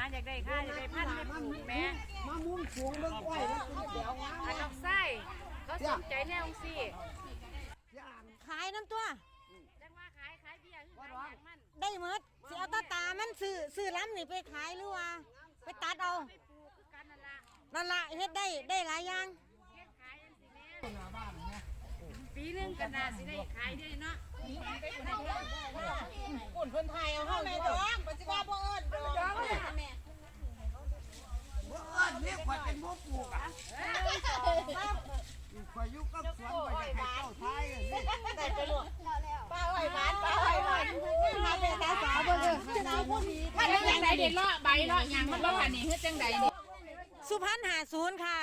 นะอยากได้ค่าอยากได้พันธุ์ไม่ปลูกแม่มามุมสูงเบิ่งอ้อยมันเป็นแถวงามอันดอกไส้เขาสนใจแนวสิย่างขายน้ำตัวจังว่าขายขายเบียร์คือขายอย่างมันได้หมดสิเอาตาตามันซื้อซื้อล้ำนี่ไปขายหรือว่าไปตัดเอาไปปลูกคือกันนั่นล่ะนั่นละเฮ็ดได้ได้หลายอย่างเฮ็ดขายจังสิแม่ปีหนึงก็น่าสิได้ขายได้เนาะปุ่นเพิ่นไทยเอาเฮาเลยดอกปัจจุบันบ่เอิ้นดอกบ่เอิ้นเรียกว่าเป็นบ่ปลูกอะข่อยอยู่ กับสวนข่อยอยากให้เจ้าไทยนี่ป้าไหวหวานป้าไหวหวานมาเป็นสาวสาวบ่เด้อสาวผู้ดีมันเป็นจังไดเด็ดเลาะใบเลาะหยังมันบ่ผ่านนี่คือจังไดนี่สุพรรณหาศูนย์ค่ะ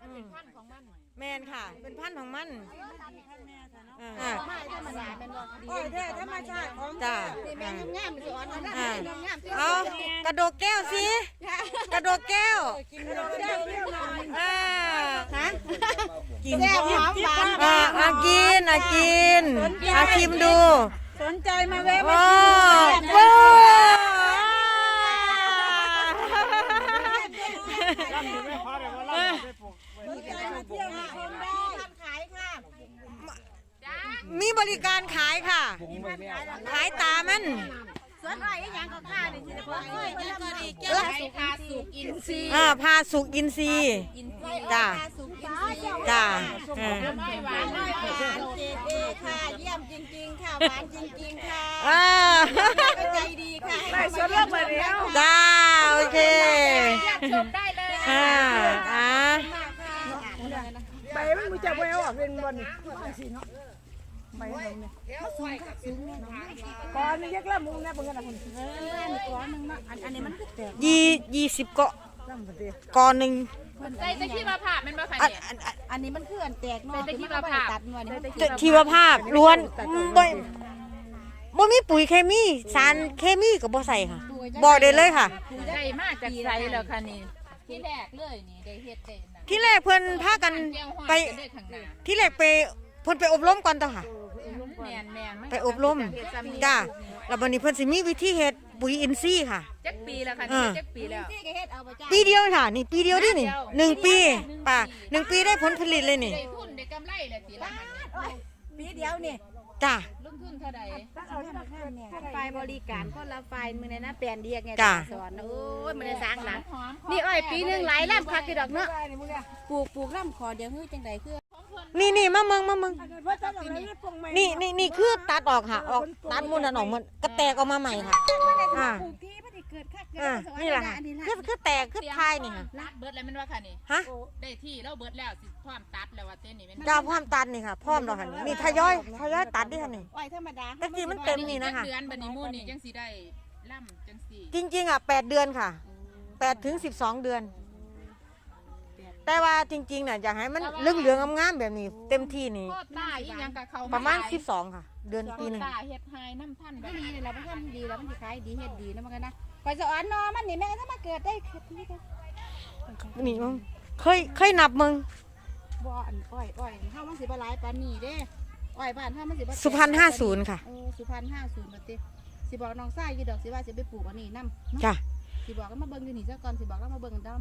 เป็นพันของมันแมนค่ะ เป็นพันของมันอ่าไม่ธรรมดาเป็นบ่ดีอ้อยแท้ธรรมชาติของจ้าแม่งามๆสิอ่อนอันนั้นอ่างามๆสิเอากระโดดแก้วสิกระโดดแก้วอ่าฮะ กินแซ่บหอมหวานอ่าอ่ากินอ่ากินอ่าชิมดูสนใจมาแวะโอ้โหมาเที่ยวมาชมได้ทำขายค่ะมีบริการขายค่ะ ขายตามันสวนอ้อยอีหยังก็ค่านี่สิเพิ่นอ้อยมันก็ดีไก่คาสุกอินทรีย์อ่าพาสุกอินทรีย์อินทรีย์จ้าสุขอินทรีย์ จ้าเออไม่หวานอ้อยหวานเจเจค่ะ เยี่ยมจริง ๆ ค่ะ หวานจริง ๆ ค่ะอ่าใจดีค่ะได้สวนเลือกมาแล้วจ้าโอเคชมได้เลยอ่าอ่าใบมันมีจะแววอะเป็นบนสิเนาะใบตรงนี้ก่อนนี่ยักละมุงนะเบิ่งกันนะคุณก้อนนึงเนาะอันอันนี้มันคือแตกยี่ยี่สิบเกาะลำพอดีก่อนหนึ่งใส่ตะขี้มาผ่ามันบ่ผ่านอันเนี่ยอั นอันอันนี้มันคืออันแตกเนาะเป็นตะกี้ที่มันมะพร้าวตัดหน่วยนี่มันจะชีวภาพล้วนบ่บ่มีปุ๋ยเคมี สารเคมีก็บ่ใส่ค่ะ บอกได้เลยค่ะได้มาจากไสแล้วค่ะนี่ที่แรกเลยนี่ได้เฮ็ดได้นะที่แรกเพิ่นพากันแก้วห้อยไปกันด้วยข้างหน้าที่แรกไปเพิ่นไปอบรมก่อนต่อค่ะ แม่นแม่นมันไปอบรมจ้าแล้วบัดนี้เพิ่นสิมีวิธีเฮ็ด ปุ๋ยอินทรีย์ค่ะ จักปีแล้วค่ะเอนี่อจักปีแล้ว ที่ก็เฮ็ดเอาไปจ้าปีเดียวค่ะ นี่ปีเดียวดินี่หนึ่งปีป่าหนึ่งปีได้ผลผลิตเลยนี่ได้ทุนได้กำไรเลยปีละหันเนี่ยปีเดียวนี่จ้า ลงทุนเท่าใดฝ่ายบริการคนละฝ่ายมือในนะแปลนเดียกไงจ้ะ สอนโอ้ยมันได้สร้างหลังหอมนี่อ้อยปีหนึงหลายลำคักกี่ดอกเนาะได้นี่มึงเนี่ยปลูกปลูกลำคอเดียวฮื้อจังใดคือ นี่นี่มาเมืองมาเมืองเพราะถ้าเราไม่ปรุงใหม่นี่นี่นี่คือตัดออกค่ะออกตัดมูลนั่นออกหมันก็แตกออกมาใหม่ค่ะอ่าปลูกที่มันสิเกิดคักเกิดอ่าสวรรค์นี่แหละค่ะอันนี้คือคือแตกคือทายนี่ค่ะรัดเบิดแล้วมันว่าค่ะนี่ฮะได้ที่เราเบิดแล้วสิพร้อมตัดแล้วว่าเต้นนี่แมันจ้าพร้อมตัดนี่ค่ะพร้อมแล้วค่ะนี่ทยอยทยอยตัดดิค่ะนี่อ้อยธรรมดาตะกี้มันเต็มนี่นะคะจักเดือนบัดนี้หมู่นี่จังสิได้ล่ำจังสิจริงๆอะแปดเดือนค่ะแปดถึงสิบสองเดือน แต่ว่าจริงๆเนี่ยอยากให้มันเหลืองๆงามๆแบบนี้ เต็มที่นี่โคตรตาอีหยังกับเขาประมาณหลยสิบสองค่ะ เดือนโคปีตหรนึ่งตาเฮ็ดไฮน้ำท่านแบก็บดีนี่แหละมันก็ดีแล้วมันสิขายดีเฮ็ดดีแล้วมันก็นะคอยสอนนอมันนี่แม่ถ้ามาเกิดได้คือที่กันนี่มึงเคยเคยนับมึงบ่อันอ้อยอ้อยเฮามันสิบ่หลายปานนี้เด้อ้อยบ้านเฮามันสิบ่แตกสุพรรณห้าศูนย์ค่ะ เออสุพรรณ50บัดติสิบอกน้องชายอยู่ดอกสิว่าสิไปปลูกอันนี้นำจ้ะ สิบอกแล้วมาเบิ่งอยู่นี่ซะก่อนสิบอกแล้วมาเบิ่งกันแล้วมา